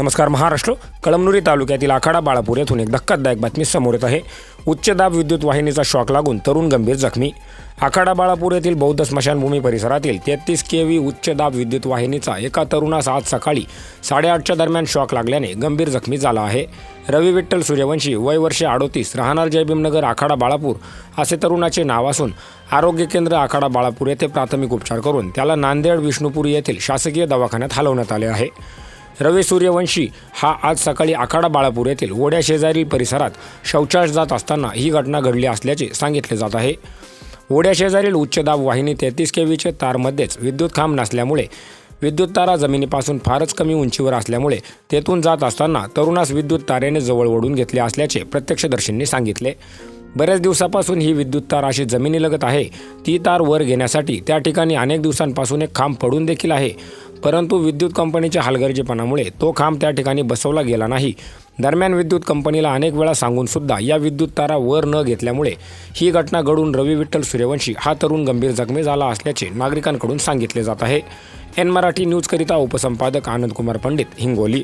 नमस्कार महाराष्ट्र. कळमनुरी तालुक्यातील आखाडा बाळापूर येथून एक धक्कादायक बातमी समोर येत आहे. उच्च दाब विद्युत वाहिनीचा शॉक लागून तरुण गंभीर जखमी. आखाडा बाळापूर येथील बौद्ध स्मशानभूमी परिसरातील तेहतीस के व्ही उच्च दाब विद्युत वाहिनीचा एका तरुणास आज सकाळी साडेआठच्या दरम्यान शॉक लागल्याने गंभीर जखमी झाला आहे. रवी विठ्ठल सूर्यवंशी वय वर्षे अडोतीस राहणार जयभीमनगर आखाडा बाळापूर असे तरुणाचे नाव असून आरोग्य केंद्र आखाडा बाळापूर येथे प्राथमिक उपचार करून त्याला नांदेड विष्णुपूर येथील शासकीय दवाखान्यात हलवण्यात आले आहे. रवी सूर्यवंशी हा आज सकाळी आखाडा बाळापूर येथील ओढ्या शेजारील परिसरात शौचास जात असताना ही घटना घडली असल्याचे सांगितले जात आहे. ओढ्या शेजारील उच्च दाब वाहिनी तेहतीस केवीचे तारमध्येच विद्युत खांब नसल्यामुळे विद्युत तारा जमिनीपासून फारच कमी उंचीवर असल्यामुळे तेथून जात असताना तरुणास विद्युत तारेने जवळ ओढून घेतले असल्याचे प्रत्यक्षदर्शींनी सांगितले. बऱ्याच दिवसापासून ही विद्युत तार अशी जमिनीलगत आहे. ती तार वर घेण्यासाठी त्या ठिकाणी अनेक दिवसांपासून एक खांब पडून देखील आहे. परंतु विद्युत कंपनीच्या हलगर्जीपणामुळे तो खांब त्या ठिकाणी बसवला गेला नाही. दरम्यान विद्युत कंपनीला अनेक वेळा सांगूनसुद्धा या विद्युत तारा वर न घेतल्यामुळे ही घटना घडून रवी विठ्ठल सूर्यवंशी हा तरुण गंभीर जखमी झाला असल्याचे नागरिकांकडून सांगितले जात आहे. एन मराठी न्यूजकरिता उपसंपादक आनंदकुमार पंडित हिंगोली.